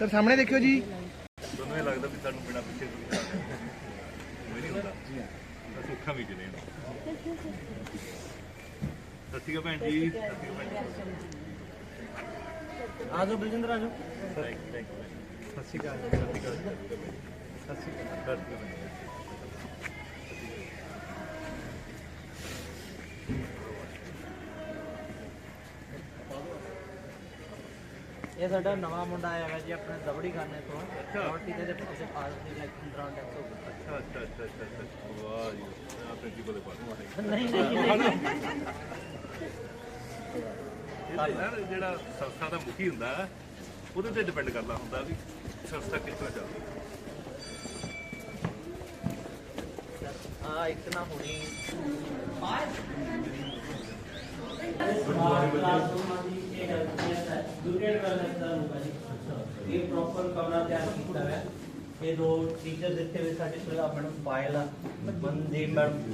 Sir ਸਾਹਮਣੇ ਦੇਖਿਓ ਜੀ। ਤੁਹਾਨੂੰ ਇਹ ਲੱਗਦਾ ਵੀ ਸਾਨੂੰ ਬਿਨਾ ਪਿੱਛੇ ਕੋਈ ਚਲਾ ਰਿਹਾ ਕੋਈ ਨਹੀਂ ਹੁੰਦਾ। ਅਸੀਂ ਅੱਖਾਂ ਵਿੱਚ ਨੇ ਸਤਿ ਸ਼੍ਰੀ ਅਕਾਲ ਭੈਣ ਜੀ। ਸਤਿ ਸ਼੍ਰੀ ਅਕਾਲ ਭੈਣ ਜੀ। ਆਜੋ ਬਲਜਿੰਦਰ ਆਜੋ ਸਤਿ ਸ਼੍ਰੀ ਅਕਾਲ। ਸਤਿ ਸ਼੍ਰੀ ਅਕਾਲ। ਸਤਿ ਸ਼੍ਰੀ ਅਕਾਲ ਸਤਿ ਸ਼੍ਰੀ ਅਕਾਲ ਇਹ ਸਾਡਾ ਨਵਾਂ ਮੁੰਡਾ ਆਇਆ ਹੈ ਜੀ ਆਪਣੇ ਦਬੜੀ ਖਾਨੇ ਤੋਂ ਰੋਟੀ ਦੇ ਪਾਸੇ ਪਾਸ ਦੀ ਇਲੈਕਸ਼ਨ ਦੌਰਾਨ ਟੈਕਸ ਹੋ ਅੱਛਾ ਅੱਛਾ ਅੱਛਾ ਅੱਛਾ ਅੱਛਾ। ਵਾਹ ਜੀ ਆ ਪ੍ਰਿੰਸੀਪਲ ਦੇ ਪਾਸ ਨਹੀਂ ਨਹੀਂ ਜਿਹੜਾ ਸੰਸਥਾ ਦਾ ਮੁਖੀ ਹੁੰਦਾ ਉਹਦੇ ਤੇ ਡਿਪੈਂਡ ਕਰਦਾ ਹੁੰਦਾ ਵੀ ਸੰਸਥਾ ਕਿਸ ਤਰ੍ਹਾਂ ਚੱਲਦੀ ਆ ਇੱਕ ਨਾ ਹੋਣੀ ਇਹ ਪ੍ਰੋਪਰ ਕਮਰਾ ਤਿਆਰ ਕੀਤਾ ਹੈ ਇਹ ਦੋ ਟੀਚਰ ਦਿੱਤੇ ਹੋਏ ਸਾਡੇ ਕੋਲ ਆ ਮੈਡਮ ਪਾਇਲ ਆ ਬੰਦੇ ਮੈਡਮ।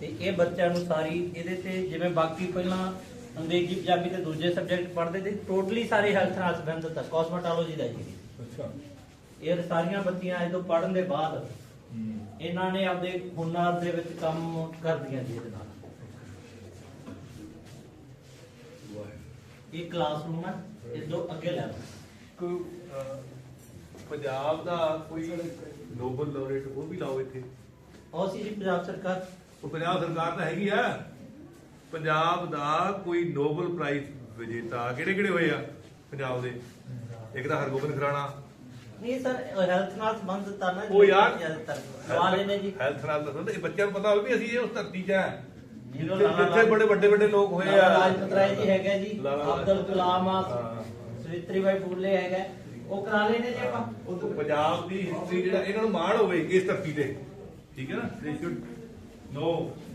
ਤੇ ਇਹ ਬੱਚਿਆਂ ਨੂੰ ਸਾਰੀ ਇਹਦੇ ਤੇ ਜਿਵੇਂ ਬਾਕੀ ਪਹਿਲਾਂ ਅੰਗਰੇਜ਼ੀ ਪੰਜਾਬੀ ਤੇ ਦੂਜੇ ਸਬਜੈਕਟ ਪੜ੍ਹਦੇ ਤੇ ਟੋਟਲੀ ਸਾਰੇ ਹੈਲਥ ਨਾਲ ਸੰਬੰਧਿਤ ਆ ਕਾਸਮੈਟੋਲੋਜੀ ਦਾ ਜੀ। ਅੱਛਾ। ਇਹ ਸਾਰੀਆਂ ਬੱਚੀਆਂ ਜਦੋਂ ਪੜ੍ਹਨ ਦੇ ਬਾਅਦ ਇਹਨਾਂ ਨੇ ਆਪਦੇ ਹੁਨਰ ਦੇ ਵਿੱਚ ਕੰਮ ਕਰਦੀਆਂ ਜੀ ਇਹਦੇ ਨਾਲ। ਇਹ ਕਲਾਸਰੂਮ ਹੈ ਇਹ ਤੋਂ ਅੱਗੇ ਲੈ ਕੋਈ ਪੰਜਾਬ ਦਾ ਕੋਈ ਨੋਬਲ ਲੋਰੇਟ ਉਹ ਵੀ ਲਾਓ ਇੱਥੇ। ਔਰ ਸੀ ਜੀ ਪੰਜਾਬ ਸਰਕਾਰ। ਉਹ ਪੰਜਾਬ ਸਰਕਾਰ ਤਾਂ ਹੈਗੀ ਆ। ਪੰਜਾਬ ਦਾ ਕੋਈ ਨੋਬਲ ਪ੍ਰਾਈਜ਼ ਵਿਜੇਤਾ ਕਿਹੜੇ ਕਿਹੜੇ ਹੋਏ ਆ ਪੰਜਾਬ ਦੇ? ਇੱਕ ਤਾਂ ਹਰਗੋਬਿੰਦ ਖਰਾਣਾ। ਨਹੀਂ ਸਰ ਹੈਲਥ ਨਾਲ ਸੰਬੰਧਿਤ ਆ ਨਾ ਉਹ ਯਾਰ ਜ਼ਿਆਦਾਤਰ ਸਵਾਲ ਨੇ ਜੀ। ਹੈਲਥ ਨਾਲ ਤਾਂ ਸੰਬੰਧ- ਇਹ ਬੱਚਿਆਂ ਨੂੰ ਪਤਾ ਹੋਵੇ ਵੀ ਅਸੀਂ ਇਹ ਉਸ ਧਰਤੀ 'ਚ ਆ। ਜਿਹਨੂੰ ਜਿੱਥੇ ਬੜੇ ਵੱਡੇ ਵੱਡੇ ਲੋਕ ਹੋਏ ਆ। ਰਾਜਪੁਤ ਰਾਏ ਜੀ ਹੈਗਾ ਜੀ ਅਬਦੁਲ ਕਲਾਮ ਆ ਹਾਂ। ਸਵਿਤਰੀ ਬਾਈ ਫੂਲੇ ਹੈਗਾ। ਉਹ ਕਰਾ ਲੈਣੇ ਜੀ ਆਪਾਂ। ਉਹ ਤੋਂ ਪੰਜਾਬ ਦੀ ਹਿਸਟਰੀ ਜਿਹੜਾ ਇਹਨਾਂ ਨੂੰ ਮਾਣ ਹੋਵੇ ਇਸ ਧਰਤੀ ਤੇ। ਠੀਕ ਹੈ ਨਾ? ਦੇ ਸ਼ੁੱਡ ਨੋ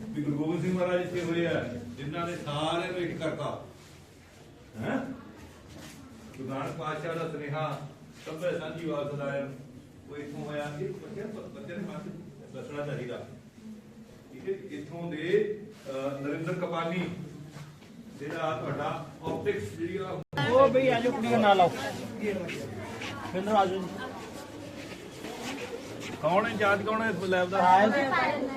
ਵੀ ਗੁਰੂ ਗੋਬਿੰਦ ਸਿੰਘ ਮਹਾਰਾਜ ਇੱਥੇ ਹੋਏ ਆ ਜਿਨ੍ਹਾਂ ਨੇ ਸਾਰਿਆਂ ਨੂੰ ਇੱਕ ਕਰਤਾ। ਹੈ? ਗੁਰੂ ਨਾਨਕ ਪਾਤਸ਼ਾਹ ਦਾ ਸੁਨੇਹਾ ਸਭੇ ਸਾਂਝੀ ਵਾਸ ਸਦਾਇ ਉਹ ਇੱਥੋਂ ਹੋਇਆ ਬੱਚੇ ਬੱਚੇ ਦੱਸਣਾ ਚਾਹੀਦਾ। ਠੀਕ ਹੈ? ਇੱਥੋਂ ਦੇ ਨਰਿੰਦਰ ਕਪਾਨੀ ਜਿਹੜਾ ਤੁਹਾਡਾ ਆਪਟਿਕਸ ਜਿਹੜੀ ਉਹ ਬਈ ਆਜੋ ਕੁੜੀਆਂ ਨਾਲ ਆਓ। ਫਿੰਦਰ ਆਜੋ ਜੀ। ਕੌਣ ਹੈ? ਜਾਂਚ ਕੌਣ ਹੈ ਇਸ ਲੈਬ ਦਾ? ਆਇਲ ਆ ਜੀ।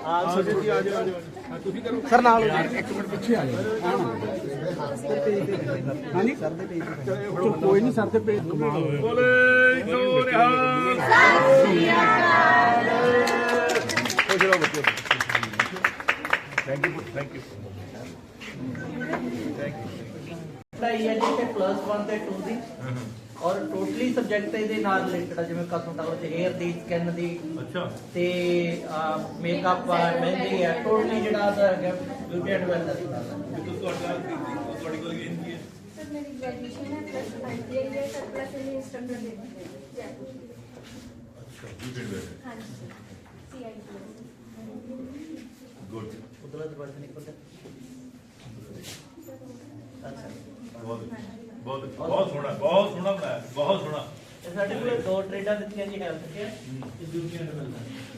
ਆ ਜਾਓ ਆ ਜਾਓ। ਤੁਸੀਂ ਕਰੋ। ਸਰ ਨਾਲ ਇੱਕ ਮਿੰਟ ਪਿੱਛੇ ਆ ਜਾਓ। ਹਾਂਜੀ? ਸਰ ਦੇ ਪੇਜ ਤੇ ਕੋਈ ਨਹੀਂ ਸਰ ਦੇ ਪੇਜ ਕਮਾਲ ਹੋਇਆ ਬੋਲੇ ਸੋ ਨਿਹਾਲ। ਖੁਸ਼ ਰਹੋ ਬੱਚਿਓ thank you thank you thank you ਪੜਾਈ ਹੈ ਜੀ ਤੇ ਪਲੱਸ 1 ਤੇ 2 ਦੀ। ਔਰ ਟੋਟਲੀ ਸਬਜੈਕਟ ਇਹਦੇ ਨਾਲ ਰਿਲੇਟਡ ਆ ਜਿਵੇਂ ਕਸਮ ਟਾਵਰ ਤੇ 에ਅਰ ਦੀ ਸਕਿਨ ਦੀ। ਅੱਛਾ। ਤੇ ਮੇਕਅਪ ਆ ਮਹਿੰਦੀ ਆ ਟੋਟਲੀ ਜਿਹੜਾ ਦਾ ਹੈਗਾ ਬਿਊਟੀ ਐਡਵਾਈਜ਼ਰ ਦਾ। ਤੁਹਾਡਾ ਤੁਹਾਡੇ ਕੋਲ ਗੇਮ ਕੀ ਹੈ? ਸਰ ਮੇਰੀ ਗ੍ਰੈਜੂਏਸ਼ਨ ਹੈ ਪਲੱਸ 5 ਦੀ ਹੈ ਸਰ ਪਲੱਸ ਇਹ ਇੰਸਟ੍ਰਕਟਰ ਦੇ ਅੱਛਾ ਬਿਊਟੀ ਐਡਵਾਈਜ਼ਰ ਹਾਂਜੀ। ਸੀਆਈਟੀ हाँ जी सी आई ਗੁੱਡ ਉਧਰ ਤੋਂ ਬੜਾ ਨਿਕਲਦਾ ਅੱਛਾ ਬਹੁਤ ਬਹੁਤ ਬਹੁਤ ਸੋਹਣਾ ਬਹੁਤ ਸੋਹਣਾ ਬਣਾਇਆ ਬਹੁਤ ਸੋਹਣਾ ਇਹ ਸਾਡੇ ਕੋਲ ਦੋ ਟ੍ਰੇਡਾਂ ਦਿੱਤੀਆਂ ਜੀ ਹੈਲਥ ਕੇਅਰ ਤੇ ਬਿਊਟੀ ਐਂਡ ਵੈਲਨੈਸ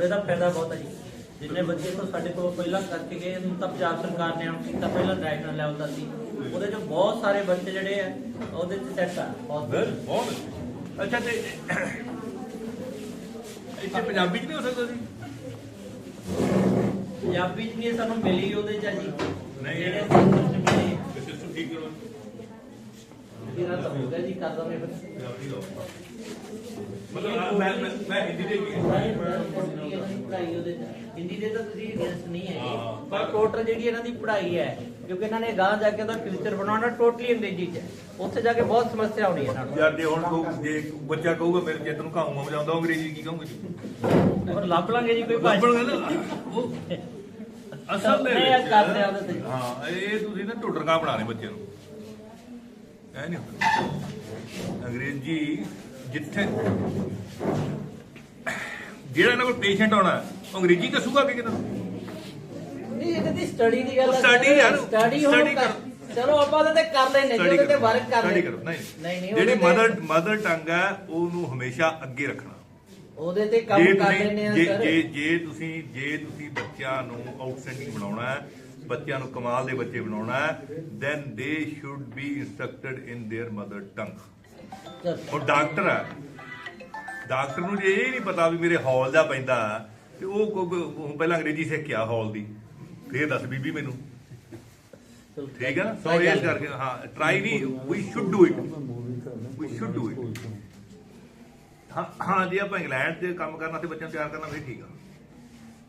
ਔਰ ਇਹਦਾ ਫਾਇਦਾ ਬਹੁਤ ਹੈ ਜੀ। ਜਿੰਨੇ ਬੱਚੇ ਤੋਂ ਸਾਡੇ ਕੋਲ ਪਹਿਲਾਂ ਕਰਕੇ ਗਏ ਹੁਣ ਤਾਂ ਪੰਜਾਬ ਸਰਕਾਰ ਨੇ ਆਮ ਕੀਤਾ ਪਹਿਲਾਂ ਨੈਸ਼ਨਲ ਲੈਵਲ ਦਾ ਸੀ ਉਹਦੇ ਚੋਂ ਬਹੁਤ ਸਾਰੇ ਬੱਚੇ ਜਿਹੜੇ ਆ ਉਹਦੇ ਚ ਸੈੱਟ ਆ। ਬਹੁਤ ਬਹੁਤ ਅੱਛਾ। ਤੇ ਇੱਥੇ ਪੰਜਾਬੀ ਚ ਨਹੀਂ ਹੋ ਸਕਦਾ ਸੀ? ਪੰਜਾਬੀ ਚ ਇਹ ਸਾਨੂੰ ਮਿਲੀ ਉਹਦੇ ਚ ਜੀ। ਨਹੀਂ। ਜਿਹੜੇ ਚ ਮਿਲੀ ਸਿਸਟਮ ਠੀਕ ਕਰੋ ਮੇਰਾ ਤਾਂ ਹੋ ਗਿਆ ਜੀ ਕਰ ਦਵੇਂ ਫਿਰ। ਪੰਜਾਬੀ ਲਓ ਮਤਲਬ ਮੈਂ ਮੈਂ ਮੈਂ ਹਿੰਦੀ ਦੇ ਵੀ ਪੜ੍ਹਾਈ ਉਹਦੇ ਚ। ਹਿੰਦੀ ਦੇ ਤਾਂ ਤੁਸੀਂ ਅਗੇਂਸਟ ਨਹੀਂ ਹੈ ਹਾਂ। ਪਰ ਟੋਟਲ ਜਿਹੜੀ ਇਹਨਾਂ ਦੀ ਪੜ੍ਹਾਈ ਹੈ ਕਿਉਂਕਿ ਇਹਨਾਂ ਨੇ ਗਾਂ ਜਾ ਕੇ ਉਹਦਾ ਫਿਊਚਰ ਬਣਾਉਣਾ ਟੋਟਲੀ ਅੰਗਰੇਜ਼ੀ ਚ। ਉੱਥੇ ਜਾ ਕੇ ਬਹੁਤ ਸਮੱਸਿਆ ਆਉਣੀ ਹੈ ਇਹਨਾਂ ਨੂੰ ਯਾਰ ਜੇ ਹੁਣ ਕਹੂ- ਜੇ ਬੱਚਾ ਕਹੂਗਾ ਮੇਰੇ ਚੇਤਨ ਨੂੰ ਘਾਉਂ ਵਜਾਉਂਦਾ ਅੰਗਰੇਜ਼ੀ ਕੀ ਕਹੂੰਗਾ ਜੀ? ਔਰ ਲੱਭ ਲਾਂਗੇ ਜੀ ਕੋਈ ਭਾਸ਼ਾ। ਲੱਭਣਗੇ ਨਾ। ਉਹ ਅਸਲ ਦੇ ਨਹੀਂ, ਇਹ ਵਿੱਚ ਕਰਦੇ ਆ ਉਹਦੇ ਤੇ। ਹਾਂ ਇਹ ਤੁਸੀਂ ਨਾ ਢੁੱਡਰਕਾ ਬਣਾਣੇ ਬੱਚਿਆਂ ਨੂੰ। ਐ ਨਹੀਂ ਅੰਗਰੇਜ਼ੀ ਜਿੱਥੇ ਜਿਹੜਾ ਇਹਨਾਂ ਕੋਲ ਪੇਸ਼ੈਂਟ ਆਉਣਾ ਉਹ ਅੰਗਰੇਜ਼ੀ ਦੱਸੂਗਾ ਕਿ ਕਿਦਾਂ? ਕਿਤੇ ਦੀ ਸਟੱਡੀ ਦੀ ਗੱਲ ਯਾਰ, ਸਟੱਡੀ study ਕਰ। ਚਲੋ ਆਪਾਂ ਤਾਂ ਤੇ ਕਰ ਲੈਨੇ ਜੀ ਸਟੱਡੀ ਉਹਦੇ ਤੇ ਵਰਕ ਕਰ। ਕਰੋ। ਨਹੀਂ ਨਹੀਂ ਨਹੀਂ ਜਿਹੜੀ ਉਹਦੇ ਤੇ- ਮਦਰ ਮਦਰ ਟੰਗ ਹੈ ਉਹਨੂੰ ਹਮੇਸ਼ਾ ਅੱਗੇ ਰੱਖਣਾ। ਉਹਦੇ ਤੇ ਕੰਮ ਕਰ ਲੈਨੇ ਆ ਜੇ ਸਰ ਜੇ ਜੇ ਤੁਸੀਂ ਜੇ ਤੁਸੀਂ ਬੱਚਿਆਂ ਨੂੰ ਆਊਟਸਟੈਂਡਿੰਗ ਬਣਾਉਣਾ ਹੈ ਬੱਚਿਆਂ ਨੂੰ ਕਮਾਲ ਦੇ ਬੱਚੇ ਬਣਾਉਣਾ ਹੈ then they should be instructed in their mother tongue ਚਲੋ। ਉਹ ਡਾਕਟਰ ਹੈ ਡਾਕਟਰ ਨੂੰ ਜੇ ਇਹ ਨਹੀਂ ਪਤਾ ਵੀ ਮੇਰੇ ਹਾਲ ਦਾ ਪੈਂਦਾ ਤੇ ਉਹ ਕੋ- ਉਹ ਪਹਿਲਾਂ ਅੰਗਰੇਜ਼ੀ ਸਿੱਖਿਆ ਹਾਲ ਦੀ ਫੇਰ ਦੱਸ ਬੀਬੀ ਮੈਨੂੰ ਚਲੋ। ਠੀਕ ਹੈ ਨਾ ਸੋ ਇਸ ਕਰਕੇ ਹਾਂ try we we should do it we should do it ਹਾਂ ਹਾਂ ਜੇ ਆਪਾਂ ਇੰਗਲੈਂਡ 'ਚ ਕੰਮ ਕਰਨਾ ਤੇ ਬੱਚਿਆਂ ਨੂੰ ਤਿਆਰ ਕਰਨਾ ਫੇਰ ਠੀਕ ਆ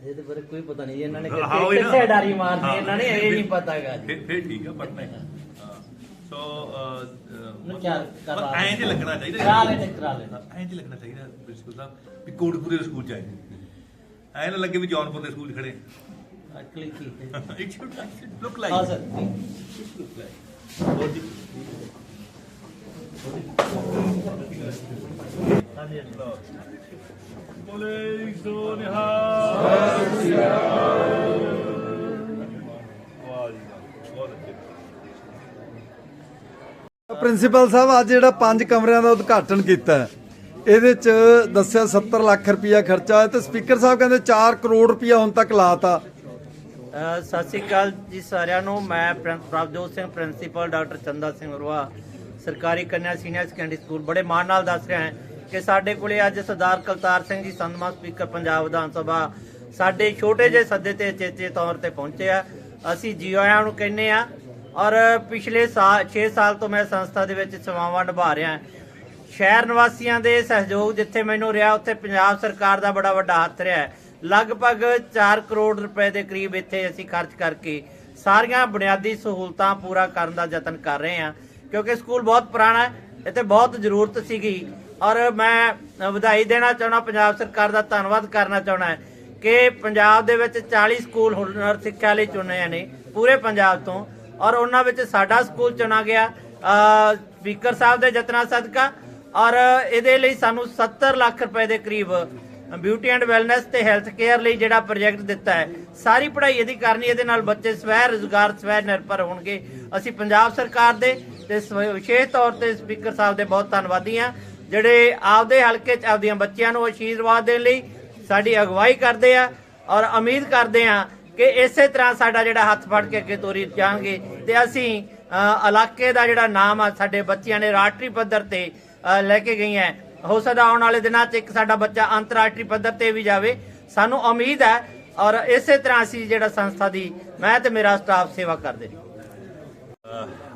ਇਹਦੇ ਬਾਰੇ ਕੋਈ ਪਤਾ ਨਹੀਂ ਇਹਨਾਂ ਨੇ ਹਾਂ, ਕਿੱਥੇ ਉਹੀ ਨਾ। ਕਿੱਥੇ ਡਾਰੀ ਮਾਰਨੀ ਹਾਂ, ਇਹਨਾਂ ਨੇ ਇਹ ਨਹੀਂ ਪਤਾਗਾ ਜੀ। ਫਿਰ ਫਿਰ ਠੀਕ ਆ ਪਰ ਨਹੀਂ ਹਾਂ। ਸੋ ਨੂੰ ਚਾਰ ਕਰਾ ਐਂ ਜੇ ਲੱਗਣਾ ਚਾਹੀਦਾ ਕਰਾ ਲੈਣੇ ਕਰਾ ਲੈਣੇ ਐਂ ਜੇ ਲੱਗਣਾ ਚਾਹੀਦਾ ਪ੍ਰਿੰਸੀਪਲ ਸਾਹਿਬ ਵੀ ਕੋਟਪੁਰੇ ਦੇ ਸਕੂਲ ਚ ਆਏ ਐਂ ਨਾ ਲੱਗੇ ਵੀ ਜੌਨਪੁਰ ਦੇ ਸਕੂਲ 'ਚ ਖੜੇ। ਕਲਿੱਕ ਕੀਤੇ ਇਟ ਸ਼ੁੱਡ ਲੁੱਕ ਲਾਈਕ ਹਾਂ ਸਰ। ਹੋਰ ਜੀ। ਹਾਂਜੀ ਲਓ ਬੋਲੇ ਸੋ ਨਿਹਾਲ ਵਾਹ ਜੀ ਵਾਹ, ਪ੍ਰਿੰਸੀਪਲ ਸਾਹਿਬ ਅੱਜ ਜਿਹੜਾ ਪੰਜ ਕਮਰਿਆਂ ਦਾ ਉਦਘਾਟਨ ਕੀਤਾ ਇਹਦੇ ਚ ਦੱਸਿਆ 70 ਲੱਖ ਰੁਪਇਆ ਖਰਚਾ ਹੈ ਤੇ ਸਪੀਕਰ ਸਾਹਿਬ ਕਹਿੰਦੇ 4 ਕਰੋੜ ਰੁਪਇਆ ਹੁਣ ਤੱਕ ਲਾਤਾ। ਅ, ਸਤਿ ਸ਼੍ਰੀ ਅਕਾਲ ਜੀ ਸਾਰਿਆਂ ਨੂੰ। ਮੈਂ ਪ੍ਰਭਜੋਤ ਸਿੰਘ ਪ੍ਰਿੰਸੀਪਲ ਡਾਕਟਰ ਚੰਦਾ ਸਿੰਘ ਰਵਾ ਸਰਕਾਰੀ ਕੰਨਿਆ ਸੀਨੀਅਰ ਸੈਕੰਡਰੀ ਸਕੂਲ ਬੜੇ ਮਾਣ ਨਾਲ ਦੱਸ ਰਿਹਾ ਹਾਂ। ਕਿ ਸਾਡੇ ਕੋਲੇ ਅੱਜ ਸਰਦਾਰ ਕਲਤਾਰ ਸਿੰਘ ਜੀ ਸੰਧਮਾ ਸਪੀਕਰ ਪੰਜਾਬ ਵਿਧਾਨ ਸਭਾ ਸਾਡੇ ਛੋਟੇ ਜਿਹੇ ਸੱਦੇ ਤੇ ਚੇਚੇ ਤੌਰ ਤੇ ਪਹੁੰਚੇ ਆ। ਅਸੀਂ ਜੀ ਆਇਆਂ ਨੂੰ ਕਹਿੰਨੇ ਆ ਔਰ ਪਿਛਲੇ ਸਾਲ 6 ਸਾਲ ਤੋਂ ਮੈਂ ਸੰਸਥਾ ਦੇ ਵਿੱਚ ਸੇਵਾਵਾਂ ਨਿਭਾ ਰਿਹਾ। ਸ਼ਹਿਰ ਨਿਵਾਸੀਆਂ ਦੇ ਸਹਿਯੋਗ ਜਿੱਥੇ ਮੈਨੂੰ ਰਿਹਾ, ਉੱਥੇ ਪੰਜਾਬ ਸਰਕਾਰ ਦਾ ਬੜਾ ਵੱਡਾ ਹੱਥ ਰਿਹਾ ਲਗਭਗ 4 ਕਰੋੜ ਰੁਪਏ ਦੇ ਕਰੀਬ ਇੱਥੇ ਅਸੀਂ ਖਰਚ ਕਰਕੇ ਸਾਰੀਆਂ ਬੁਨਿਆਦੀ ਸਹੂਲਤਾਂ ਪੂਰਾ ਕਰਨ ਦਾ ਯਤਨ ਕਰ ਰਹੇ ਹਾਂ। ਕਿਉਂਕਿ ਸਕੂਲ ਬਹੁਤ ਪੁਰਾਣਾ ਹੈ, ਇੱਥੇ ਬਹੁਤ ਜ਼ਰੂਰਤ ਸੀਗੀ। ਔਰ ਮੈਂ ਵਧਾਈ ਦੇਣਾ ਚਾਹਣਾ ਪੰਜਾਬ ਸਰਕਾਰ ਦਾ ਧੰਨਵਾਦ ਕਰਨਾ ਚਾਹਣਾ ਕਿ ਪੰਜਾਬ ਦੇ ਵਿੱਚ 40 ਸਕੂਲ ਹੁਨਰ ਸਿੱਖਿਆ ਲਈ ਚੁਣੇ ਨੇ, ਪੂਰੇ ਪੰਜਾਬ ਤੋਂ। ਔਰ ਉਹਨਾਂ ਵਿੱਚ ਸਾਡਾ ਸਕੂਲ ਚੁਣਾ ਗਿਆ ਸਪੀਕਰ ਸਾਹਿਬ ਦੇ ਯਤਨਾਂ ਸਦਕਾ। ਔਰ ਇਹਦੇ ਲਈ ਸਾਨੂੰ 70 ਲੱਖ ਰੁਪਏ ਦੇ ਕਰੀਬ ਬਿਊਟੀ ਐਂਡ ਵੈਲਨੈਸ ਤੇ ਹੈਲਥ ਕੇਅਰ ਲਈ ਜਿਹੜਾ ਪ੍ਰੋਜੈਕਟ ਦਿੱਤਾ ਹੈ, ਸਾਰੀ ਪੜ੍ਹਾਈ ਇਹਦੀ ਕਰਨੀ, ਇਹਦੇ ਨਾਲ ਬੱਚੇ ਸਵੈ ਰੁਜ਼ਗਾਰ, ਸਵੈ ਨਿਰਭਰ ਹੋਣਗੇ। ਅਸੀਂ ਪੰਜਾਬ ਸਰਕਾਰ ਦੇ ਤੇ ਵਿਸ਼ੇਸ਼ ਤੌਰ ਤੇ ਸਪੀਕਰ ਸਾਹਿਬ ਦੇ ਬਹੁਤ ਧੰਨਵਾਦੀ ਹਾਂ। ਜਿਹੜੇ ਆਪਦੇ ਹਲਕੇ ਚ ਆਪਦੀਆਂ ਬੱਚਿਆਂ ਨੂੰ ਅਸ਼ੀਰਵਾਦ ਦੇਣ ਲਈ ਸਾਡੀ ਅਗਵਾਈ ਕਰਦੇ ਆ ਔਰ ਉਮੀਦ ਕਰਦੇ ਆ ਕਿ ਇਸੇ ਤਰ੍ਹਾਂ ਸਾਡਾ ਜਿਹੜਾ ਹੱਥ ਫੜ ਕੇ ਅੱਗੇ ਤੋਰੀ ਜਾਣਗੇ ਤੇ ਅਸੀਂ ਇਲਾਕੇ ਦਾ ਜਿਹੜਾ ਨਾਮ ਆ ਸਾਡੇ ਬੱਚਿਆਂ ਨੇ ਰਾਸ਼ਟਰੀ ਪੱਧਰ ਤੇ ਲੈ ਕੇ ਗਈਆਂ ਹੋ। ਸਕਦਾ ਆਉਣ ਵਾਲੇ ਦਿਨਾਂ 'ਚ ਇੱਕ ਸਾਡਾ ਬੱਚਾ ਅੰਤਰਰਾਸ਼ਟਰੀ ਪੱਧਰ ਤੇ ਵੀ ਜਾਵੇ। ਸਾਨੂੰ ਉਮੀਦ ਹੈ ਔਰ ਇਸੇ ਤਰ੍ਹਾਂ ਅਸੀਂ ਜਿਹੜਾ ਸੰਸਥਾ ਦੀ, ਮੈਂ ਤੇ ਮੇਰਾ ਸਟਾਫ ਸੇਵਾ ਕਰਦੇ ਰਹੀਏ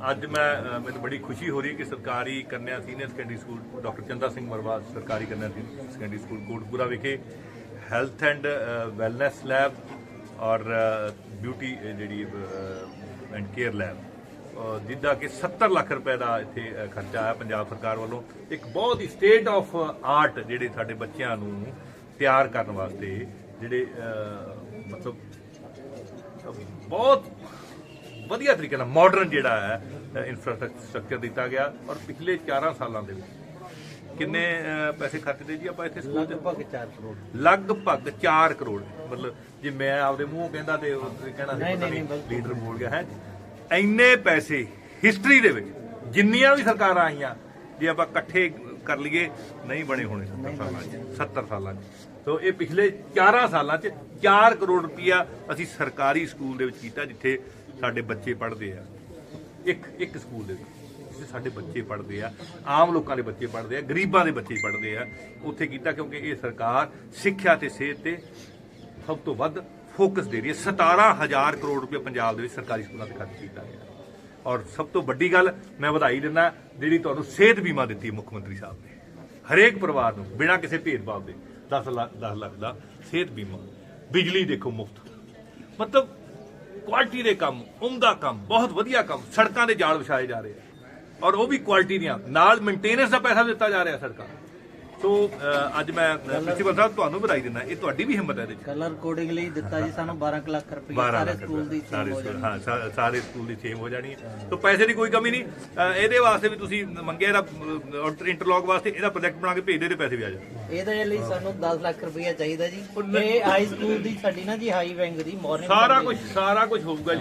ਅੱਜ ਮੈਂ ਮੈਨੂੰ ਬੜੀ ਖੁਸ਼ੀ ਹੋ ਰਹੀ ਕਿ ਸਰਕਾਰੀ ਕੰਨਿਆ senior secondary school, doctor Chanda Singh Marwah ਸਰਕਾਰੀ ਕੰਨਿਆ ਸੀਨੀਅਰ ਸੈਕੰਡਰੀ ਸਕੂਲ, ਕੋਟਪੁਰਾ ਵਿਖੇ ਹੈਲਥ ਐਂਡ ਵੈਲਨੈਸ ਲੈਬ ਔਰ ਬਿਊਟੀ ਜਿਹੜੀ ਐਂਡ ਕੇਅਰ ਲੈਬ। ਜਿੱਦਾਂ ਕਿ 70 ਲੱਖ ਰੁਪਏ ਦਾ ਇੱਥੇ ਖਰਚਾ ਆਇਆ ਪੰਜਾਬ ਸਰਕਾਰ ਵੱਲੋਂ। ਇੱਕ ਬਹੁਤ ਹੀ ਸਟੇਟ ਆਫ ਆਰਟ ਜਿਹੜੇ ਸਾਡੇ ਬੱਚਿਆਂ ਨੂੰ ਤਿਆਰ ਕਰਨ ਵਾਸਤੇ, ਜਿਹੜੇ ਮਤਲਬ ਬਹੁਤ ਵਧੀਆ ਤਰੀਕੇ ਨਾਲ ਮਾਡਰਨ ਜਿਹੜਾ ਹੈ ਇਨਫਰਾਸਟ੍ਰਕਚਰ ਦਿੱਤਾ ਗਿਆ ਔਰ ਪਿਛਲੇ 4 ਸਾਲਾਂ ਦੇ ਵਿੱਚ। ਕਿੰਨੇ ਪੈਸੇ ਖਰਚਦੇ ਜੀ ਆਪਾਂ ਇੱਥੇ ਸਕੂਲ ਲਗਭਗ 4 ਕਰੋੜ। ਲਗਭਗ 4 ਕਰੋੜ। ਮਤਲਬ ਜੇ ਮੈਂ ਆਪਦੇ ਮੂੰਹੋਂ ਕਹਿੰਦਾ ਤੇ ਕਹਿਣਾ ਨਹੀਂ, ਨਹੀਂ। ਲੀਡਰ ਬੋਲ ਗਿਆ ਹੈ ਇੰਨੇ ਪੈਸੇ ਹਿਸਟਰੀ ਦੇ ਵਿੱਚ ਜਿੰਨੀਆਂ ਵੀ ਸਰਕਾਰਾਂ ਆਈਆਂ ਜੇ ਆਪਾਂ ਇਕੱਠੇ ਕਰ ਲਈਏ ਨਹੀਂ ਬਣੇ ਹੋਣੇ 70 ਸਾਲਾਂ 'ਚ 70 ਸਾਲਾਂ 'ਚ। ਸੋ ਇਹ ਪਿਛਲੇ 4 ਸਾਲਾਂ 'ਚ 4 ਕਰੋੜ ਰੁਪਇਆ ਅਸੀਂ ਸਰਕਾਰੀ ਸਕੂਲ ਦੇ ਵਿੱਚ ਕੀਤਾ ਜਿੱਥੇ ਸਾਡੇ ਬੱਚੇ ਪੜ੍ਹਦੇ ਆ। ਇੱਕ ਇੱਕ ਸਕੂਲ ਦੇ ਵਿੱਚ ਸਾਡੇ ਬੱਚੇ ਪੜ੍ਹਦੇ ਆ, ਆਮ ਲੋਕਾਂ ਦੇ ਬੱਚੇ ਪੜ੍ਹਦੇ ਆ, ਗਰੀਬਾਂ ਦੇ ਬੱਚੇ ਪੜ੍ਹਦੇ ਆ, ਉੱਥੇ ਕੀਤਾ ਕਿਉਂਕਿ ਇਹ ਸਰਕਾਰ ਸਿੱਖਿਆ ਤੇ ਸਿਹਤ ਤੇ ਸਭ ਤੋਂ ਵੱਧ ਫੋਕਸ ਦੇ ਰਹੀ ਹੈ। 17000 ਕਰੋੜ ਰੁਪਏ ਪੰਜਾਬ ਦੇ ਵਿੱਚ ਸਰਕਾਰੀ ਸਕੂਲਾਂ ਤੇ ਖਰਚ ਕੀਤਾ ਗਿਆ। ਔਰ ਸਭ ਤੋਂ ਵੱਡੀ ਗੱਲ ਮੈਂ ਵਧਾਈ ਦਿੰਦਾ, ਜਿਹੜੀ ਤੁਹਾਨੂੰ ਸਿਹਤ ਬੀਮਾ ਦਿੱਤੀ ਮੁੱਖ ਮੰਤਰੀ ਸਾਹਿਬ ਨੇ। ਹਰੇਕ ਪਰਿਵਾਰ ਨੂੰ ਬਿਨਾਂ ਕਿਸੇ ਭੇਦਭਾਵ ਦੇ 10 ਲੱਖ 10 ਲੱਖ ਦਾ ਸਿਹਤ ਬੀਮਾ, ਬਿਜਲੀ ਦੇਖੋ ਮੁਫਤ। ਮਤਲਬ ਕੁਆਲਿਟੀ ਦੇ ਕੰਮ, ਉਮਦਾ ਕੰਮ, ਬਹੁਤ ਵਧੀਆ ਕੰਮ, ਸੜਕਾਂ ਦੇ ਜਾਲ ਵਿਛਾਏ ਜਾ ਰਹੇ ਆ। ਔਰ ਉਹ ਵੀ ਕੁਆਲਿਟੀ ਦੀਆਂ। ਨਾਲ ਮੇਨਟੇਨੈਂਸ ਦਾ ਪੈਸਾ ਦਿੱਤਾ ਜਾ ਰਿਹਾ ਸੜਕਾਂ ਸੋ ਅੱਜ ਮੈਂ ਪ੍ਰਿੰਸੀਪਲ ਸਾਹਿਬ ਤੁਹਾਨੂੰ ਵਧਾਈ ਦਿੰਦਾ। ਇਹ ਤੁਹਾਡੀ ਵੀ ਹਿੰਮਤ ਹੈ ਇਹਦੇ ਕਲਰ ਕੋਡਿੰਗਲੀ ਦਿੱਤਾ ਜੀ ਸਾਨੂੰ 12 ਕੁ ਲੱਖ ਰੁਪਏ 12 ਸਾਰੇ ਸਕੂਲ ਦੀ ਸਾਰੇ ਹੋ ਜਾਣੀ। ਹਾਂ ਸਾਰੇ ਸਕੂਲ ਦੀ ਸੇਮ ਹੋ ਜਾਣੀ ਹੈ। ਸੋ ਪੈਸੇ ਦੀ ਕੋਈ ਕਮੀ ਨਹੀਂ। ਇਹਦੇ ਵਾਸਤੇ ਵੀ ਤੁਸੀਂ ਮੰਗਿਆ ਇਹਦਾ ਇੰਟਰਲੌਕ ਵਾਸਤੇ ਇਹਦਾ ਪ੍ਰੋਜੈਕਟ ਬਣਾ ਕੇ ਭੇਜ ਦੇ ਤੇ ਪੈਸੇ ਵੀ ਆ ਜਾਣ। ਇਹਦੇ ਲਈ ਸਾਨੂੰ 10 ਲੱਖ ਰੁਪਏ ਚਾਹੀਦਾ ਜੀ। ਇਹ ਹਾਈ ਸਕੂਲ ਦੀ ਸਾਡੀ ਨਾ ਜੀ ਹਾਈ ਵਿੰਗ ਦੀ ਮਾਰਨਿੰਗ ਸਾਰਾ ਕੁਝ ਸਾਰਾ ਕੁਝ ਹੋਊਗਾ।